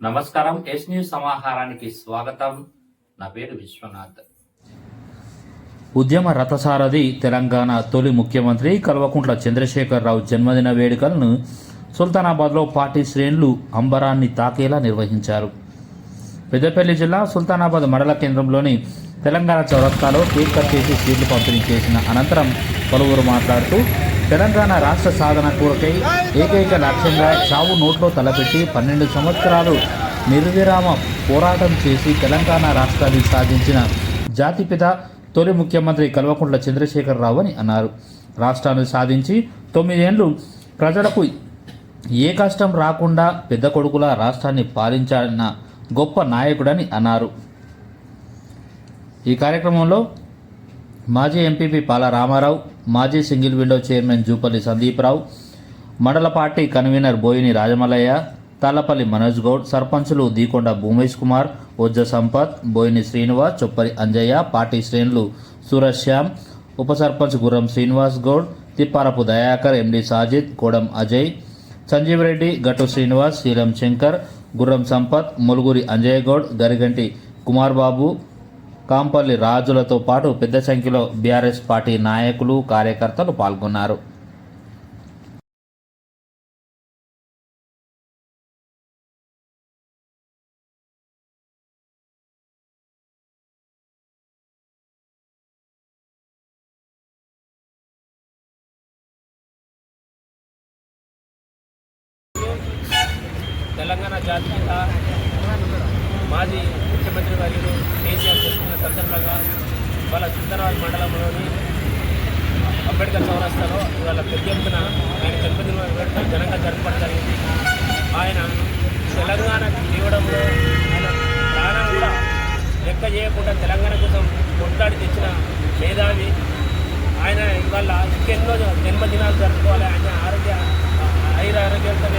నమస్కారం yes news సమాహారానికి స్వాగతం. నా పేరు విశ్వనాథ్. ఉద్యమ రథసారథి తెలంగాణ తొలి ముఖ్యమంత్రి కల్వకుంట్ల చంద్రశేఖరరావు జన్మదిన వేడుకలను సుల్తానాబాద్లో పార్టీ శ్రేణులు అంబరాన్ని తాకేలా నిర్వహించారు. పెద్దపల్లి జిల్లా సుల్తానాబాద్ మండల కేంద్రంలోని తెలంగాణ చౌరస్తాలో కేక్ కట్ చేసి సీట్లు పంపిణీ చేసిన అనంతరం పలువురు మాట్లాడుతూ తెలంగాణ రాష్ట్ర సాధన కోరకై ఏకైక లక్ష్యంగా చావు నోట్లో తలపెట్టి పన్నెండు సంవత్సరాలు నిర్విరామ పోరాటం చేసి తెలంగాణ రాష్ట్రాన్ని సాధించిన జాతిపిత తొలి ముఖ్యమంత్రి కల్వకుంట్ల చంద్రశేఖరరావు అని అన్నారు. రాష్ట్రాన్ని సాధించి తొమ్మిదేండ్లు ప్రజలకు ఏ కష్టం రాకుండా పెద్ద కొడుకుల రాష్ట్రాన్ని పాలించాలన్న గొప్ప నాయకుడని అన్నారు. ఈ కార్యక్రమంలో మాజీ ఎంపీపీ పాల రామారావు మాజీ single window chairman Jupally Sandeeprao మండల పార్టీ కన్వీనర్ బోయిని రాజమలయ్య తాళ్ళపల్లి మనోజ్ గౌడ్ సర్పంచులు దీకొండ భూమేష్ కుమార్ ఉజ్జ సంపత్ బోయిని శ్రీనివాస్ చొప్పరి అంజయ్య పార్టీ శ్రేణులు సూరజ్ శ్యామ్ ఉప సర్పంచ్ గుర్రం శ్రీనివాస్ గౌడ్ తిప్పారపు దయాకర్ ఎండి సాజిద్ కోడం అజయ్ సంజీవ్ రెడ్డి గట్టు శ్రీనివాస్ శ్రీరామ్ శంకర్ గుర్రం సంపత్ ములుగురి అంజయ్య గౌడ్ గరిగంటి కుమార్ బాబు కాంపల్లి రాజులతో పాటు పెద్ద సంఖ్యలో బీఆర్ఎస్ పార్టీ నాయకులు కార్యకర్తలు పాల్గొన్నారు. తెలంగాణ జాతీయ మాజీ ముఖ్యమంత్రి వర్యులు కేసీఆర్ చేస్తున్న సందర్భంగా వాళ్ళ సుందరవాల్ మండలంలోని అంబేద్కర్ చౌరస్తాలో ఇవాళ పెద్ద ఎత్తున ఆయన జన్మదిన వేడుక ఘనంగా జరపడం జరిగింది. ఆయన తెలంగాణకు తీవడంలో ఆయన ప్రాణం కూడా లెక్క చేయకుండా తెలంగాణ కోసం కొట్లాడి తెచ్చిన మేధావి. ఆయన ఇవాళ ఇంకెన్నో జన్మదినాలు జరుపుకోవాలి. ఆయన ఆరోగ్య ఐదు ఆరోగ్యంతో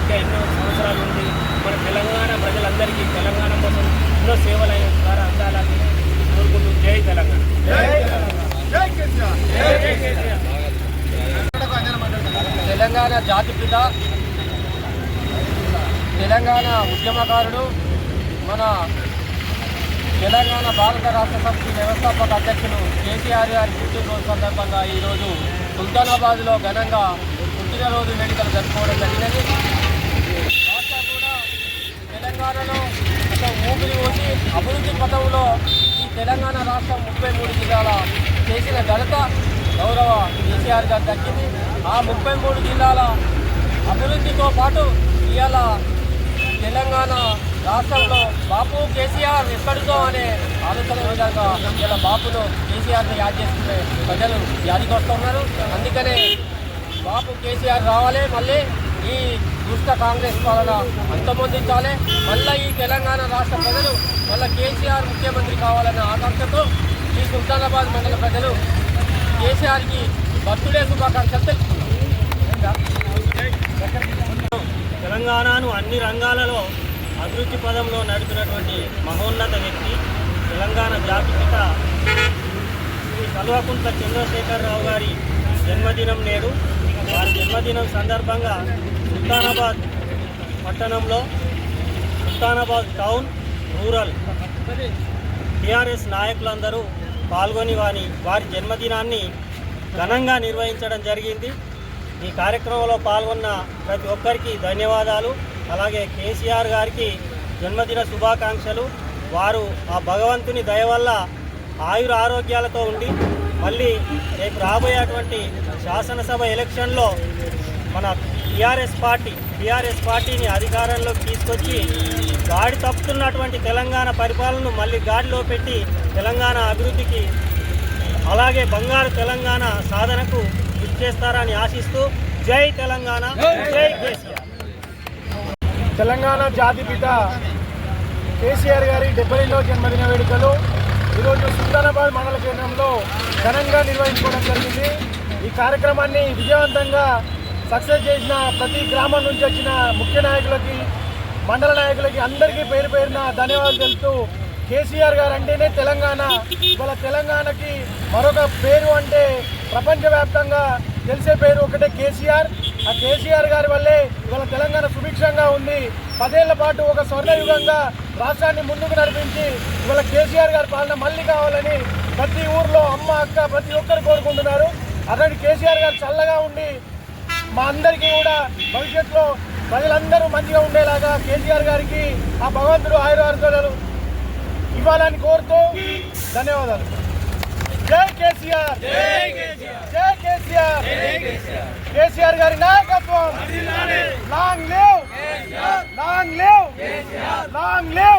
ఇంకా ఎన్నో సంవత్సరాలు ఉంది. మన తెలంగాణ ప్రజలందరికీ తెలంగాణ కోసం ఎన్నో సేవలు అయిన ద్వారా అందాలని కోరుకుంటూ జై తెలంగాణ. జై కేసీఆర్ తెలంగాణ జాతిపిత తెలంగాణ ఉద్యమకారుడు మన తెలంగాణ భారత రాష్ట్ర సమితి వ్యవస్థాపక అధ్యక్షులు కేసీఆర్ గారి పుట్టినరోజు సందర్భంగా ఈరోజు సుల్తానాబాద్లో ఘనంగా పుట్టినరోజు వేడుకలు జరుపుకోవడం జరిగినది రాష్ట్రం కూడా తెలంగాణలో ఒక ఊపిరి పోసి అభివృద్ధి పథంలో ఈ తెలంగాణ రాష్ట్రం ముప్పై మూడు జిల్లాల చేసిన ఘనత గౌరవ కేసీఆర్ గారు దక్కింది. ఆ ముప్పై మూడు జిల్లాల అభివృద్ధితో పాటు ఇవాళ తెలంగాణ రాష్ట్రంలో బాపు కేసీఆర్ ఎక్కడితో అనే ఆలోచన విధంగా ఇలా బాపును కేసీఆర్ని యాడ్ చేసుకునే ప్రజలు యాదికి వస్తున్నారు. అందుకనే బాపు కేసీఆర్ రావాలి మళ్ళీ ఈ దుష్ట కాంగ్రెస్ పాలన అంతమొందించాలి. మళ్ళీ ఈ తెలంగాణ రాష్ట్ర ప్రజలు మళ్ళీ కేసీఆర్ ముఖ్యమంత్రి కావాలన్న ఆకాంక్షతో ఈ సుల్తానాబాద్ మండల ప్రజలు కేసీఆర్కి బర్త్డే శుభాకాంక్షలు తెలుపుతున్నారు. తెలంగాణను అన్ని రంగాలలో అభివృద్ధి పదంలో నడిపినటువంటి మహోన్నత వ్యక్తి తెలంగాణ జాతిపిత శ్రీ కల్వకుంట్ల చంద్రశేఖరరావు గారి జన్మదినం నేడు. వారి జన్మదినం సందర్భంగా సుల్తానాబాద్ పట్టణంలో సుల్తానాబాద్ టౌన్ రూరల్. టీఆర్ఎస్ నాయకులందరూ పాల్గొని వారి వారి జన్మదినాన్ని ఘనంగా నిర్వహించడం జరిగింది. ఈ కార్యక్రమంలో పాల్గొన్న ప్రతి ఒక్కరికి ధన్యవాదాలు. అలాగే కేసీఆర్ గారికి జన్మదిన శుభాకాంక్షలు. వారు ఆ భగవంతుని దయ వల్ల ఆయుర ఆరోగ్యాలతో ఉండి మళ్ళీ రేపు రాబోయేటువంటి శాసనసభ ఎలక్షన్లో మన టీఆర్ఎస్ పార్టీ టీఆర్ఎస్ పార్టీని అధికారంలోకి తీసుకొచ్చి గాడి తప్పుతున్నటువంటి తెలంగాణ పరిపాలనను మళ్ళీ గాడిలో పెట్టి తెలంగాణ అభివృద్ధికి అలాగే బంగారు తెలంగాణ సాధనకు కృషి చేస్తారని ఆశిస్తూ జై తెలంగాణ జై కేసీఆర్. తెలంగాణ జాతిపిత కేసీఆర్ గారి డెబ్బైలో జన్మదిన వేడుకలు ఈరోజు సుల్తానాబాద్ మండల కేంద్రంలో ఘనంగా నిర్వహించుకోవడం జరిగింది. ఈ కార్యక్రమాన్ని విజయవంతంగా సక్సెస్ చేసిన ప్రతి గ్రామం నుంచి వచ్చిన ముఖ్య నాయకులకి మండల నాయకులకి అందరికీ పేరు పేరున ధన్యవాదాలు తెలుపుతూ కేసీఆర్ గారు అంటేనే తెలంగాణ. ఇవాళ తెలంగాణకి మరొక పేరు అంటే ప్రపంచవ్యాప్తంగా తెలిసే పేరు ఒకటే కేసీఆర్. ఆ కేసీఆర్ గారి వల్లే ఇవాళ తెలంగాణ సుభిక్షంగా ఉంది. పదేళ్ళ పాటు ఒక స్వర్ణయుగంగా రాష్ట్రాన్ని ముందుకు నడిపించి ఇవాళ కేసీఆర్ గారి పాలన మళ్ళీ కావాలని ప్రతి ఊర్లో అమ్మ అక్క ప్రతి ఒక్కరు కోరుకుంటున్నారు. అతని కేసీఆర్ గారు చల్లగా ఉండి మా అందరికీ కూడా భవిష్యత్తులో ప్రజలందరూ మంచిగా ఉండేలాగా కేసీఆర్ గారికి ఆ భగవంతుడు ఆయురారోగ్యాలు ఇవ్వాలని కోరుతూ ధన్యవాదాలు. జై కేసీఆర్! జై కేసీఆర్! కేసీఆర్! గారి నాయకత్వం! Long live! Long live! Long live!